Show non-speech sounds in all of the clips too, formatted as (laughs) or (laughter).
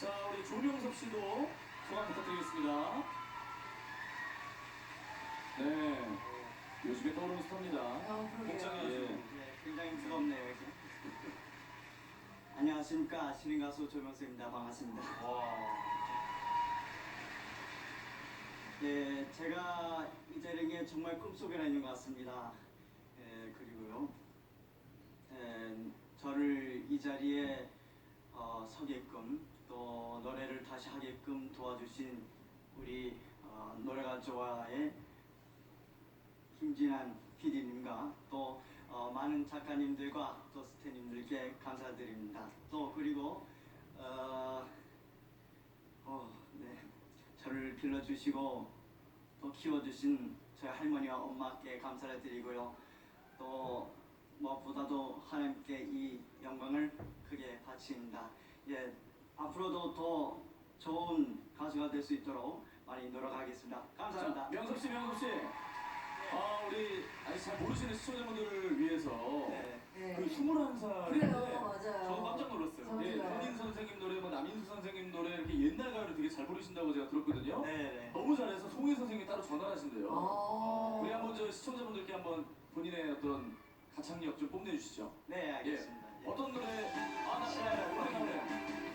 자, 우리 조명섭 씨도 소감 부탁드리겠습니다. 네. 요즘에 떠오르는 스타입니다. 아, 그러게요. 복장이 예. 네, 굉장히 무겁네요. 이렇게. (laughs) 안녕하십니까 신인 가수 조명수입니다. 반갑습니다. 와. 네, 제가 이 자리에 정말 꿈속에 있는 것 같습니다. 예, 그리고요, 예, 저를 이 자리에 어, 서게끔 또 노래를 다시 하게끔 도와주신 우리 어, 노래가 좋아의 김진환 PD님과 또 어, 많은 작가님들과 또 스태님들께 감사드립니다. 또 그리고 어, 어, 네. 저를 길러주시고 또 키워주신 저희 할머니와 엄마께 감사를 드리고요. 또 무엇보다도 하나님께 이 영광을 크게 바칩니다. 예, 앞으로도 더 좋은 가수가 될 수 있도록 많이 노력하겠습니다. 감사합니다. 자, 명섭 씨, 명섭 씨. 아, 우리 아니 잘 모르시는 시청자분들을 위해서 네. 네. 그 21살인데 그래요, 맞아요. 저 깜짝 놀랐어요. 저도요. 예, 현인 선생님 노래, 뭐 남인수 선생님 노래 이렇게 옛날 가요를 되게 잘 부르신다고 제가 들었거든요. 네, 네. 너무 잘해서 송혜 선생님이 따로 전화하신대요. 아. 우리 한번 저 시청자분들께 한번 본인의 어떤 가창력 좀 뽐내주시죠. 네, 알겠습니다. 예. 예. 어떤 노래? 아, 나 네, 오랜 노래. 아,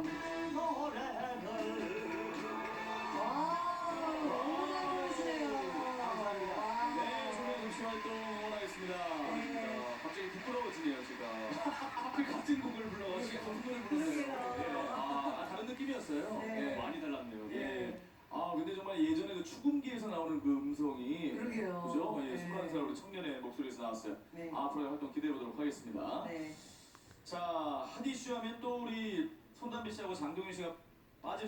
밤 노래를. 네, 조명섭 씨 활동 응원하겠습니다. 네. 어, 갑자기 부끄러워지네요, 제가. 하필 같은 곡을 불러가지고 같은 노래 불렀어요. 그러게요. 네. 아, 다른 느낌이었어요. 네. 네, 많이 달랐네요. 네. 예. 아, 근데 정말 예전에 그 축음기에서 나오는 그 음성이. 그러게요. 그죠? 예, 네. 21살 우리 청년의 목소리에서 나왔어요. 네. 앞으로의 활동 기대해 보도록 하겠습니다. 네. 자, 핫 이슈 하면 또 우리 손담비 씨하고 장동윤 씨가 빠질